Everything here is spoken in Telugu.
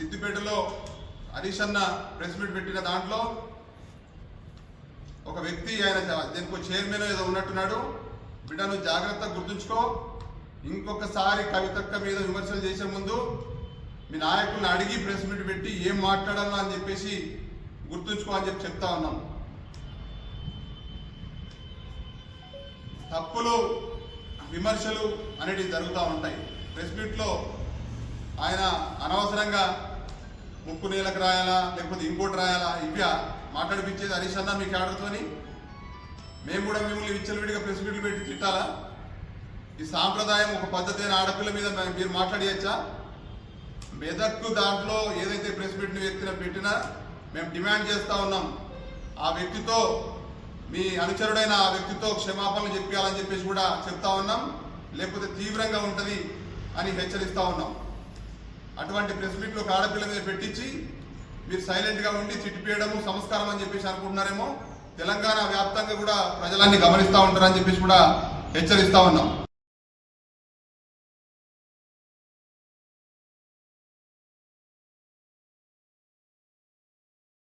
సిద్దిపేటలో హరీష్ అన్న ప్రెస్ మీట్ పెట్టిన దాంట్లో ఒక వ్యక్తి ఆయన దీనికి చైర్మన్ ఏదో ఉన్నట్టున్నాడు. బిడ్డ నువ్వు గుర్తుంచుకో. ఇంకొకసారి కవితక్క మీద విమర్శలు చేసే ముందు మీ నాయకుల్ని అడిగి ప్రెస్ మీట్ పెట్టి ఏం మాట్లాడాలా అని చెప్పేసి గుర్తుంచుకో అని చెప్పి చెప్తా ఉన్నాం. తప్పులు విమర్శలు అనేటివి జరుగుతూ ఉంటాయి. ప్రెస్ మీట్లో ఆయన అనవసరంగా ముక్కు నేలకు రాయాలా లేకపోతే ఇంకోటి రాయాలా? ఇవ్యా మాట్లాడిపించేది హరీష్ అన్న మీ క్యాడర్తోని. మేము కూడా మిమ్మల్ని విచ్చలవిడిగా ప్రెస్ మీట్లు పెట్టి తిట్టాలా? ఈ సాంప్రదాయం ఒక పద్ధతి అయిన ఆడపిల్ల మీద మీరు మాట్లాడేయచ్చా? మెదక్కు దాంట్లో ఏదైతే ప్రెస్ మీట్ని వ్యక్తిని పెట్టినా మేము డిమాండ్ చేస్తా ఉన్నాం. ఆ వ్యక్తితో మీ అనుచరుడైన ఆ వ్యక్తితో క్షమాపణలు చెప్పాలని చెప్పేసి కూడా చెప్తా ఉన్నాం. లేకపోతే తీవ్రంగా ఉంటుంది అని హెచ్చరిస్తా ఉన్నాం. అటువంటి ప్రెస్ మీట్లు ఒక ఆడపిల్ల మీద పెట్టించి మీరు సైలెంట్గా ఉండి చిట్టిపేయడము సంస్కారం అని చెప్పేసి అనుకుంటున్నారేమో. తెలంగాణ వ్యాప్తంగా కూడా ప్రజలన్నీ గమనిస్తూ ఉంటారని చెప్పేసి కూడా హెచ్చరిస్తా ఉన్నాం.